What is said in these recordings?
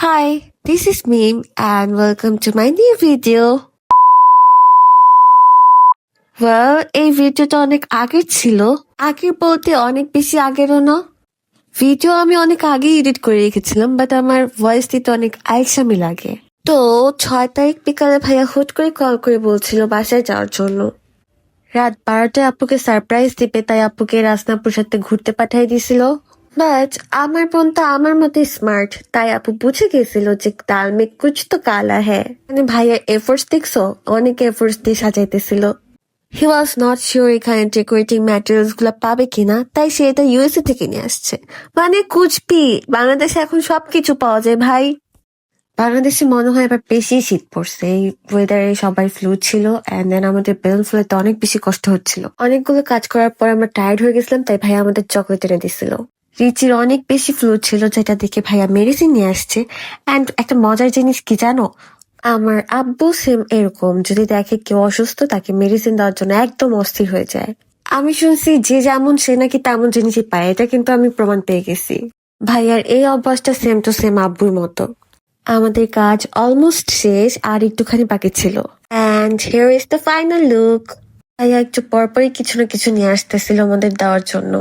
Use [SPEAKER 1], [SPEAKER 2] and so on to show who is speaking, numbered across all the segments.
[SPEAKER 1] Hi, this is Meme and welcome to my new video. Well, এই ভিডিওটা অনেক আগের ছিল। আগের বলতে অনেক বেশি আগেরও না। ভিডিও আমি অনেক আগেই এডিট করে রেখেছিলাম বাট আমার ভয়েস দিতে অনেক আলসামি লাগে। তো ছয় তারিখ বিকালে ভাইয়া হুট করে কল করে বলছিল বাসায় যাওয়ার জন্য। রাত বারোটায় আপুকে সারপ্রাইজ দিবে তাই আপুকে রাসনাপুর সাথে ঘুরতে পাঠিয়ে দিছিল বাট আমার বোন তো আমার মতে স্মার্ট তাই আপু বুঝে গেছিল যে ডাল মে কুছ তো কালা হ্যাঁ। মানে ভাইয়ার এফোর্টস দেখছ? অনেক এফোর্টস দিয়ে সাজাইতেছিল। হি ওয়াজ নট শিওর এখানে ডেকোরেটিং ম্যাটেরিয়ালসগুলো পাবে কিনা, তাই সে এটা ইউএসএ থেকে নিয়ে আসছে। মানে কুচপি, বাংলাদেশে এখন সবকিছু পাওয়া যায় ভাই। বাংলাদেশে মনে হয় এবার বেশি শীত পড়ছে, এই ওয়েদারে সবাই ফ্লু ছিল এন্ড দেন আমাদের বেলুন ফ্লুতে অনেক বেশি কষ্ট হচ্ছিল। অনেকগুলো কাজ করার পর আমরা টায়ার্ড হয়ে গেছিলাম, তাই ভাই আমাদের চকলেট এনে দিছিল। রিচির অনেক বেশি ফ্লু ছিল যেটা দেখে ভাইয়া মেডিসিন নিয়ে আসছে। এন্ড একটা মজার জিনিস কি জানো? আমার আব্বু সেম এরকম। যদি দেখে কেউ অসুস্থ, তাকে মেডিসিন দেওয়ার জন্য একদম অস্থির হয়ে যায়। আমি শুনছি যে যেমন সে নাকি তেমন জিনিসই পায়। এটা কিন্তু আমি প্রমাণ পেয়ে গেছি। ভাইয়ার এই অভ্যাসটা সেম টু সেম আব্বুর মতো। আমাদের কাজ অলমোস্ট শেষ আর একটুখানি বাকি ছিল। And here is the final look ভাইয়া একটু পরপরই কিছু না কিছু নিয়ে আসতেছিল আমাদের দেওয়ার জন্য।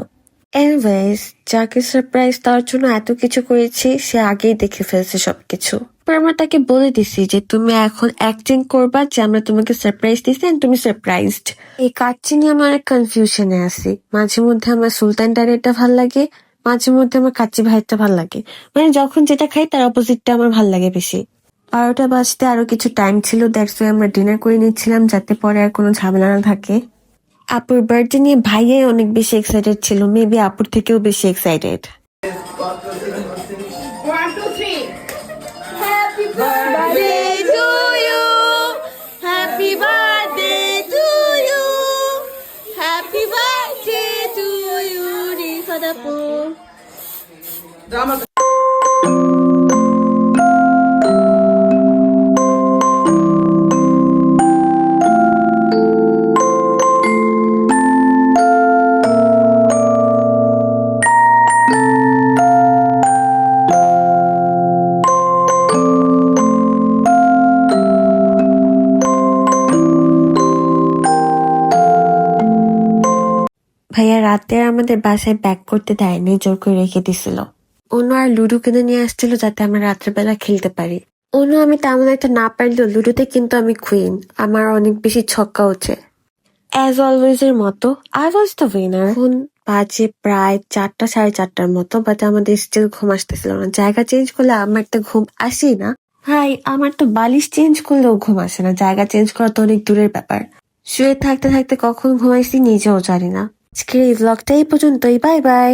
[SPEAKER 1] এনিওয়েজ যাকে সারপ্রাইজ দেওয়ার জন্য এত কিছু করেছি, সে আগেই দেখে ফেলছে সবকিছু। আমরা তাকে বলে দিছি যে, তুমি এখন অ্যাক্টিং করবা যে আমরা তোমাকে সারপ্রাইজ দিছি তুমি সারপ্রাইজড এই কাজটি নিয়ে আমি অনেক কনফিউশনে আছি। মাঝে মধ্যে আমার সুলতান ডানেরটা ভালো লাগে, মাঝে মধ্যে আমার কাচ্চি ভাইয়েরটা ভালো লাগে। মানে যখন যেটা খাই, তার অপোজিটটা আমার ভালো লাগে বেশি। বারোটা বাজতে আরও কিছু টাইম ছিল দ্যাটস ওয়াই আমরা ডিনার করে নিচ্ছিলাম যাতে পরে আর কোনো ঝামেলা না থাকে। আপুর বার্থডে নিয়ে ভাইয়াই অনেক বেশি এক্সাইটেড ছিল মেবি আপুর থেকেও বেশি excited.
[SPEAKER 2] Happy birthday to you. Happy birthday
[SPEAKER 1] ভাইয়া রাতে আমাদের বাসায় ব্যাক করতে দেয়নি, জোর করে রেখে দিছিল। অন্য আর লুডো কিনে নিয়ে আসছিল যাতে আমরা রাত্রেবেলা খেলতে পারি। অন্য আমি তেমন একটা না পারলেও লুডোতে কিন্তু আমি কুইন আমার অনেক বেশি ছক্কা হচ্ছে অ্যাজ অলওয়েজ এর মতো আই ওয়াজ দ্য উইনার এখন বাজে প্রায় চারটা, সাড়ে চারটার মতো বাট আমাদের স্টিল ঘুম আসতেছিল না। জায়গা চেঞ্জ করলে আমার তো ঘুম আসেই না। ভাই, আমার তো বালিশ চেঞ্জ করলেও ঘুম আসে না। জায়গা চেঞ্জ করা তো অনেক দূরের ব্যাপার। শুয়ে থাকতে থাকতে কখন ঘুমাইছি নিজেও জানি না। আজকের এই ব্লগটা এই পর্যন্তই বাই বাই